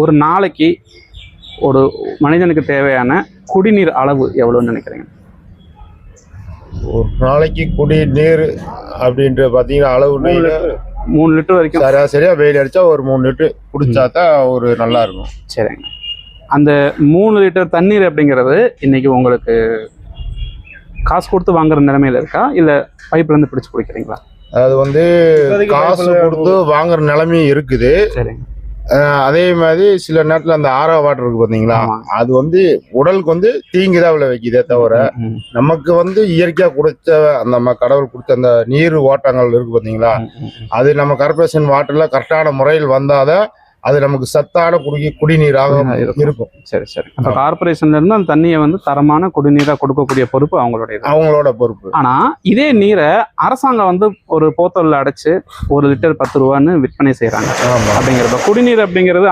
ஒரு நாளைக்கு ஒரு மனிதனுக்கு தேவையான குடிநீர் அளவு எவ்வளோன்னு நினைக்கிறீங்க? ஒரு நாளைக்கு குடி நீர் அப்படின்ற பார்த்தீங்கன்னா அளவு மூணு லிட்டர். வரைக்கும்? சராசரியா வெயில் அடிச்சா ஒரு மூணு லிட்டர் குடிச்சா தான் ஒரு நல்லா இருக்கும். சரிங்க. அந்த மூணு லிட்டர் தண்ணீர் அப்படிங்கிறது இன்னைக்கு உங்களுக்கு காசு கொடுத்து வாங்குற நிலைமையில இருக்கா? இல்லை பைப்ல இருந்து பிடிச்சு குடிக்கிறீங்களா? அது வந்து காசு கொடுத்து வாங்குற நிலைமையும் இருக்குது. சரிங்க. அதே மாதிரி சில நேரத்துல அந்த ஆரா வாட்டர் இருக்கு பாத்தீங்களா. அது வந்து உடலுக்கு வந்து தீங்குதான் விளைவிக்குதே தவிர ம், நமக்கு வந்து இயற்கையா குடிச்ச அந்த நம்ம கடவுள் கொடுத்த அந்த நீர் ஓட்டங்கள் இருக்கு பாத்தீங்களா. அது நம்ம கார்பரேஷன் வாட்டர்ல கரெக்டான முறையில் வந்தாதான் அது நமக்கு சத்தான குடி குடிநீராக இருக்கும். சரி சரி. அப்போ கார்பரேஷன்ல இருந்து அந்த தண்ணியை வந்து தரமான குடிநீரா கொடுக்கக்கூடிய பொறுப்பு அவங்களுடைய அவங்களோட பொறுப்பு. ஆனா இதே நீரை அரசாங்கம் வந்து ஒரு போத்தல்ல அடைச்சு ஒரு லிட்டர் பத்து ரூபான்னு விற்பனை செய்யறாங்க அப்படிங்கிறப்ப குடிநீர் அப்படிங்கிறது